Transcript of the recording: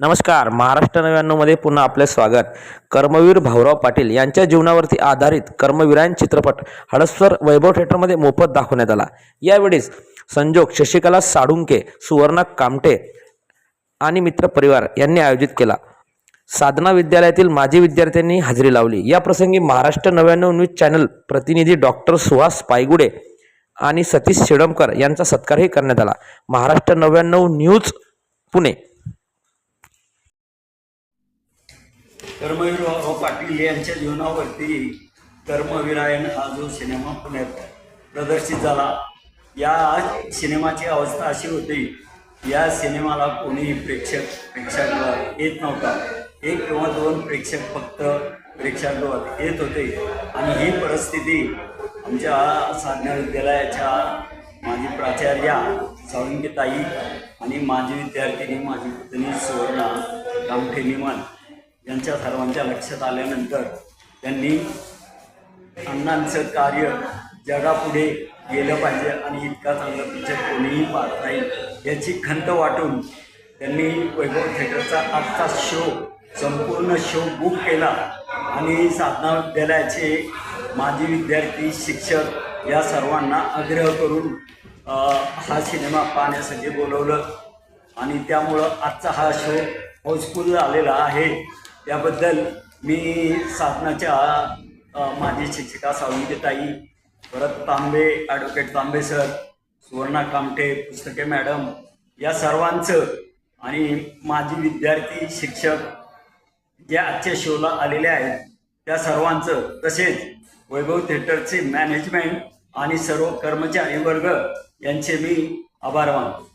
नमस्कार महाराष्ट्र नव्याण्णवमध्ये पुन्हा आपले स्वागत. कर्मवीर भाऊराव पाटील यांच्या जीवनावरती आधारित कर्मवीरायन चित्रपट हडस्वर वैभव थिएटरमध्ये मोफत दाखवण्यात आला. यावेळेस संजोग शशिकला साडुंके सुवर्णा कामटे आणि मित्रपरिवार यांनी आयोजित केला. साधना विद्यालयातील माजी विद्यार्थ्यांनी हजेरी लावली. या प्रसंगी महाराष्ट्र नव्याण्णव न्यूज चॅनल प्रतिनिधी डॉक्टर सुहास पायगुडे आणि सतीश शेडमकर यांचा सत्कारही करण्यात आला. महाराष्ट्र नव्याण्णव न्यूज पुणे. कर्मवीरभाऊ पाटील यांच्या जीवनावरती कर्मवीरायण हा जो सिनेमा पुण्यात प्रदर्शित झाला. या सिनेमाची अवस्था अशी होती या सिनेमाला कोणीही प्रेक्षक प्रेक्षागृहात येत नव्हता. एक किंवा दोन प्रेक्षक फक्त प्रेक्षागृहात येत होते. आणि ही परिस्थिती आमच्या साधना विद्यालयाच्या माजी प्राचार्या साळुंकेताई आणि माजी विद्यार्थिनी माझी पत्नी सुवर्णा कामठे निमन यांच्या सर्वांच्या लक्षात आल्यानंतर त्यांनी अण्णांचं कार्य जगापुढे गेलं पाहिजे आणि इतका चांगला पिक्चर कोणीही पाहत नाही याची खंत वाटून त्यांनी वैभव थिएटरचा आजचा शो संपूर्ण शो बुक केला आणि साधना विद्यालयाचे माजी विद्यार्थी शिक्षक या सर्वांना आग्रह करून हा सिनेमा पाहण्यासाठी बोलवलं. आणि त्यामुळं आजचा हा शो हाऊसफुल झालेला आहे. त्याबद्दल मी साधनाच्या माझी शिक्षिका सावंगीताई परत Tambe advocate Tambe sir Suvarna Kamthe Pustake madam या सर्वांचं आणि माझी विद्यार्थी शिक्षक जे आजच्या शोला आलेले आहेत त्या सर्वांचं तसेच वैभव थिएटरचे मॅनेजमेंट आणि सर्व कर्मचारी वर्ग यांचे मी आभार मानतो.